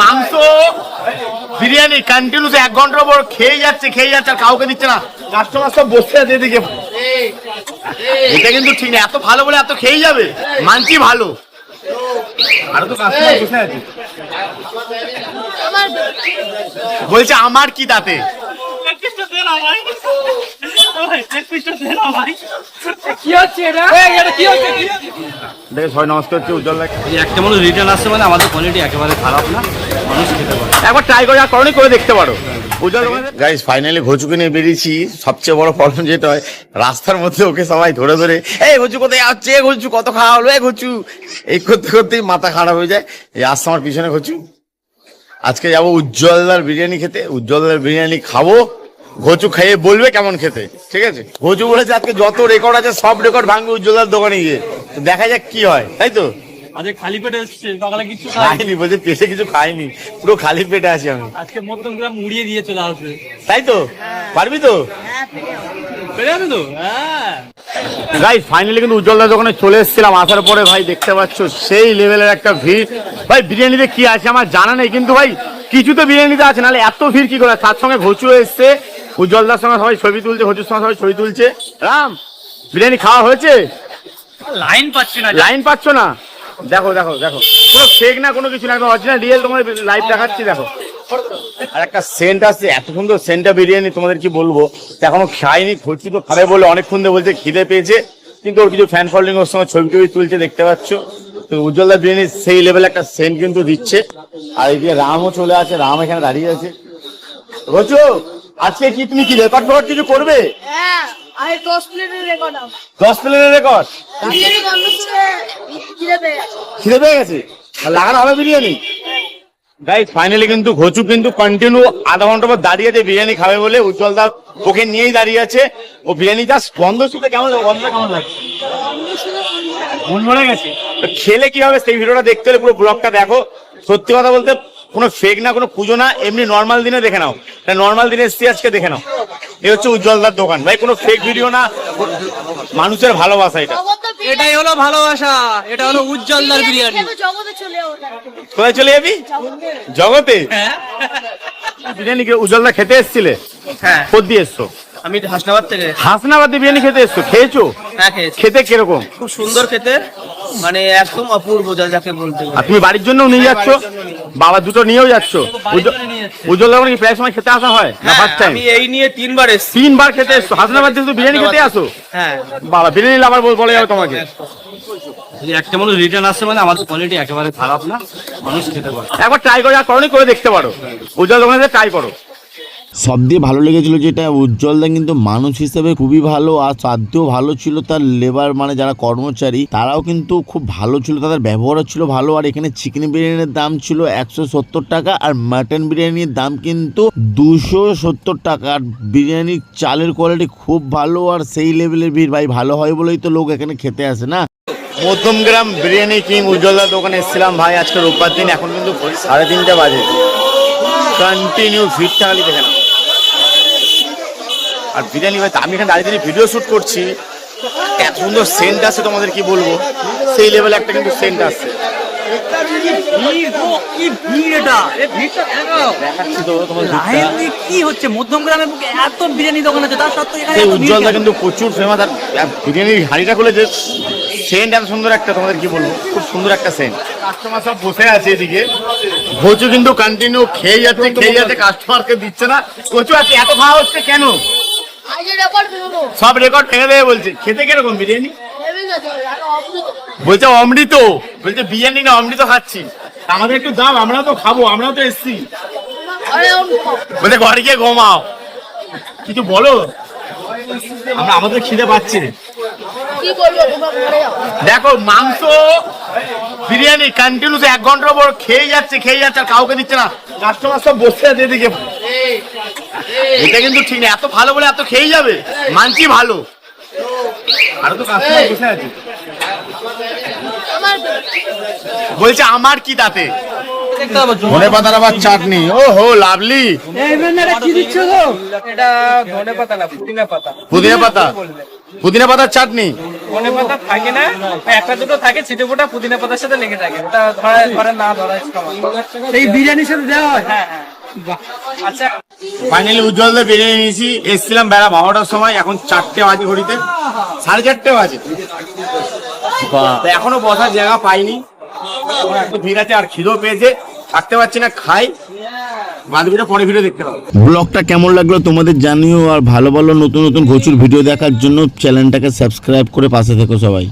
মাংস। বিরিয়ানি কন্টিনিউস এক ঘণ্টার পর খেয়ে যাচ্ছে খেয়ে যাচ্ছে আর কাউকে দিচ্ছে না। কাস্টমার সব বসে আছে এদিকে। এটা কিন্তু ঠিক না এত ভালো বলে এত খেয়ে যাবে? মানছি ভালো। আরও তো কাস্টমার বসে আছে। বলছে আমার কি তাতে? দেখে নমস্কার হচ্ছে উজ্জ্বল একটা মানুষ রিটার্ন আসছে মানে আমাদের কোয়ালিটি একেবারে খারাপ না। মানুষ খেতে পারে। একবার ট্রাই করে করনি করে দেখতে পারো। গাইস ফাইনালি ঘুচুকে নিয়ে বেরিয়েছি। সবচেয়ে বড় প্রবলেম যেটা হয় রাস্তার মধ্যে ওকে সবাই ধরে ধরে এই ঘুচু কোথায় যাচ্ছে? ঘুচু কত খাওয়া হলো? এই ঘুচু। এই করতে করতেই মাথা খারাপ হয়ে যায়। এই আসছে আমার পিছনে ঘুচু। আজকে যাব উজ্জ্বলদার বিরিয়ানি খেতে। উজ্জ্বলদার বিরিয়ানি খাব। ঘচু খেয়ে বলবে কেমন খেতে ঠিক আছে? ঘচু বলেছে আজকে যত রেকর্ড আছে সব রেকর্ড ভাঙবে উজ্জ্বলদার দোকানে গিয়ে। তো দেখা যাক কি হয় তাই তো? আজকে খালি পেটে এসছে সকালে কিছু খাইনি। বলছে পেটে কিছু খাইনি পুরো খালি পেটে আছি আমি। আজকে মধ্যম গ্রাম উড়িয়ে দিয়ে চলে আসবে। তাই তো? পারবি তো? পেরে যাবে তো? হ্যাঁ। গাই ফাইনালি কিন্তু উজ্জ্বলদার দোকানে চলে এসেছিলাম আসার পরে ভাই দেখতে পাচ্ছ সেই লেভেলের একটা ভিড়। ভাই বিরিয়ানিতে কি আছে আমার জানা নেই কিন্তু ভাই কিছু তো বিরিয়ানিতে আছে নাহলে এত ভিড় কি করে? তার সঙ্গে ঘুচু এসছে উজ্জ্বলদার সঙ্গে সবাই ছবি তুলছে ঘচুর সঙ্গে সবাই ছবি তুলছে। রাম বিরিয়ানি খাওয়া হয়েছে? লাইন পাচ্ছি না লাইন পাচ্ছ না? দেখো দেখো দেখো। কোনো ফেক না কোনো কিছু না একদম অরিজিনাল রিয়েল তোমার লাইভ দেখাচ্ছি দেখো। আর একটা সেন্ট আসছে এত সুন্দর সেন্টটা বিরিয়ানি তোমাদের কি বলব? তো এখনও খাইনি খুঁজছি তো খাবে বলে অনেকক্ষণ ধরে বলছে খিদে পেয়েছে। কিন্তু ওর কিছু ফ্যান ফলোইং ওর সঙ্গে ছবি টবি তুলছে দেখতে পাচ্ছ? তো উজ্জ্বলদা বিরিয়ানি সেই লেভেল একটা সেন্ট কিন্তু দিচ্ছে। আর এদিকে রামও চলে আছে রাম এখানে দাঁড়িয়ে আছে। রোচো আজকে কি তুমি কি রেকর্ড ফেকর্ড কিছু করবে? হ্যাঁ দশ প্লেটের রেকর্ড আম দশ প্লেটের রেকর্ড বিরিয়ানি গন্ধ শুনে খিদে পেয়ে গেছে। আর লাগানো হবে বিরিয়ানি? গাইস ফাইনালি কিন্তু ঘচু কিন্তু কন্টিনিউ আধা ঘণ্টা পর দাঁড়িয়ে আছে বিরিয়ানি খাবে বলে উজ্জ্বল দা ওকে নিয়েই দাঁড়িয়ে আছে। ও বিরিয়ানি জাস্ট গন্ধ শুনে কেমন লাগে? গন্ধটা কেমন লাগে মন মরে গেছে। তো খেলে কি হবে সেই ভিডিওটা দেখতে হলে পুরো ব্লগটা দেখো। সত্যি কথা বলতে কোনো ফেক না কোনো পুজো না এমনি নর্মাল দিনে দেখে নাও। নর্মাল দিনে এসছি আজকে দেখে নাও। এই হচ্ছে উজ্জ্বলদার দোকান। ভাই কোনো ফেক ভিডিও না মানুষের ভালোবাসা এটা। এটাই হলো ভালোবাসা এটা হলো উজ্জ্বলদার বিরিয়ানি। কোথায় চলে যাবি? জগতে? হ্যাঁ। বিরিয়ানি কে- উজ্জ্বলদা খেতে এসছিলে? হ্যাঁ। কোথ দিয়ে এসছো। আমি হাসনাবাদ থেকে। হাসনাবাদে বিরিয়ানি খেতে এসছো? খেয়েছো? হ্যাঁ খেয়েছি। খেতে কীরকম? খুব সুন্দর খেতে মানে একদম অপূর্ব যা যাকে বলতে আর তুমি বাড়ির জন্য নিয়ে যাচ্ছ? বাবা দুটো নিয়েও যাচ্ছ? বাড়ির জন্য নিয়ে যাচ্ছি। উজ্জ্বল দোকানে কি প্রায় সময় খেতে আসা হয়? না হ্যাঁ ফার্স্ট টাইম আমি এই নিয়ে তিনবার এসেছি। তিনবার খেতে এসছো? হাসনাবাদ বিরিয়ানি খেতে আসো? হ্যাঁ। বাবা বিরিয়ানি লাভার বল- বলে যাবে তোমাকে। যদি একটা মানুষ রিটার্ন আসছে মানে আমাদের কোয়ালিটি একেবারে খারাপ না মানুষ খেতে পারে। একবার ট্রাই করে আর করনি করে দেখতে পারো। উজ্জ্বল দোকানে ট্রাই করো। সব দিয়ে ভালো লেগেছিল যেটা উজ্জ্বলদা কিন্তু মানুষ হিসেবে খুবই ভালো, আর সাধ্যও ভালো ছিল তার লেবার মানে যারা কর্মচারী, তারাও কিন্তু খুব ভালো ছিল, তাদের ব্যবহারও ছিল ভালো, আর এখানে চিকেন বিরিয়ানির দাম ছিল একশো সত্তর টাকা, আর মাটন বিরিয়ানির দাম কিন্তু দুশো সত্তর টাকা, আর বিরিয়ানির চালের কোয়ালিটি খুব ভালো, আর সেই লেভেলের ভিড় ভাই ভালো হয় বলেই তো লোক এখানে খেতে আসে না। মধ্যমগ্রাম বিরিয়ানি কিং উজ্জ্বলদার দোকানে এসেছিলাম ভাই, আজকে রোববার দিন, এখন কিন্তু সাড়ে তিনটা বাজে। কন্টিনিউ ভিড়টা খালি দেখে না আর বিরিয়ানি ভাই আমি এখানে দাঁড়িয়ে দাঁড়িয়ে ভিডিও শুট করছি। এত সুন্দর সেন্ট আছে তোমাদের কি বলব? সেই লেভেলে একটা কিন্তু সেন্ট আছে। উজ্জ্বলটা কেন? কিন্তু প্রচুর ফেমাস আর আর বিরিয়ানির হাঁড়িটা খুলে যে সেন্ট এত সুন্দর একটা তোমাদের কি বলব? খুব সুন্দর একটা সেন্ট কাস্টমার সব বসে আছে এদিকে। কিন্তু কন্টিনিউ খেয়ে যাচ্ছে খেয়ে যাচ্ছে কাস্টমারকে দিচ্ছে না। কচু আছে এত খাওয়া হচ্ছে কেন? সব রেকর্ড ভেঙে দেবে বলছে। খেতে কীরকম বিরিয়ানি? বলছে অমৃত। বলছে বিরিয়ানি না অমৃত খাচ্ছি। আমাদের একটু দাম আমরাও তো খাব আমরাও তো এসছি। বলছে ঘরে গিয়ে ঘুমাও। কিছু বলো? আমরা আমাদের খিদে পাচ্ছে। দেখো মাংস বিরিয়ানি কন্টিনিউস এক ঘণ্টার পর খেয়ে যাচ্ছে খেয়ে যাচ্ছে আর কাউকে দিচ্ছে না। কাস্টমার সব বসে আছে এদিকে। এটা কিন্তু ঠিক না এত ভালো বলে এত খেয়ে যাবে। মানছি ভালো। আরও তো কাস্টমার বসে আছে। বলছে আমার কি তাতে? ধনে পাতার আবার চাটনি। ও হো লাভলি। কি দিচ্ছ গো? এটা ধনে পাতা না পুদিনা পাতা। পুদিনা পাতার চাটনি। ধনে পাতা থাকে না? একটা দুটো থাকে ছিটে ফোটা পুদিনা পাতার সাথে লেগে থাকে। ওটা ধরা ধরে না ধরা এই বিরিয়ানির সাথে দেওয়া হয়? হ্যাঁ হ্যাঁ। আচ্ছা। ফাইনালি উজ্জ্বলদের বেরিয়ে নিয়েছি। এসছিলাম বেলা বারোটার সময় এখন চারটে বাজে ঘড়িতে। সাড়ে চারটে বাজে। তো এখনও বসার জায়গা পাইনি। একটু ভিড় আছে আর খিদেও পেয়েছে। থাকতে পারছি না খাই। ভিডিও পরে ভিডিও দেখতে পাবো। ব্লগটা কেমন লাগল তোমাদের জানিও আর ভালো ভালো নতুন নতুন প্রচুর ভিডিও দেখার জন্য চ্যানেলটাকে সাবস্ক্রাইব করে পাশে থেকো সবাই।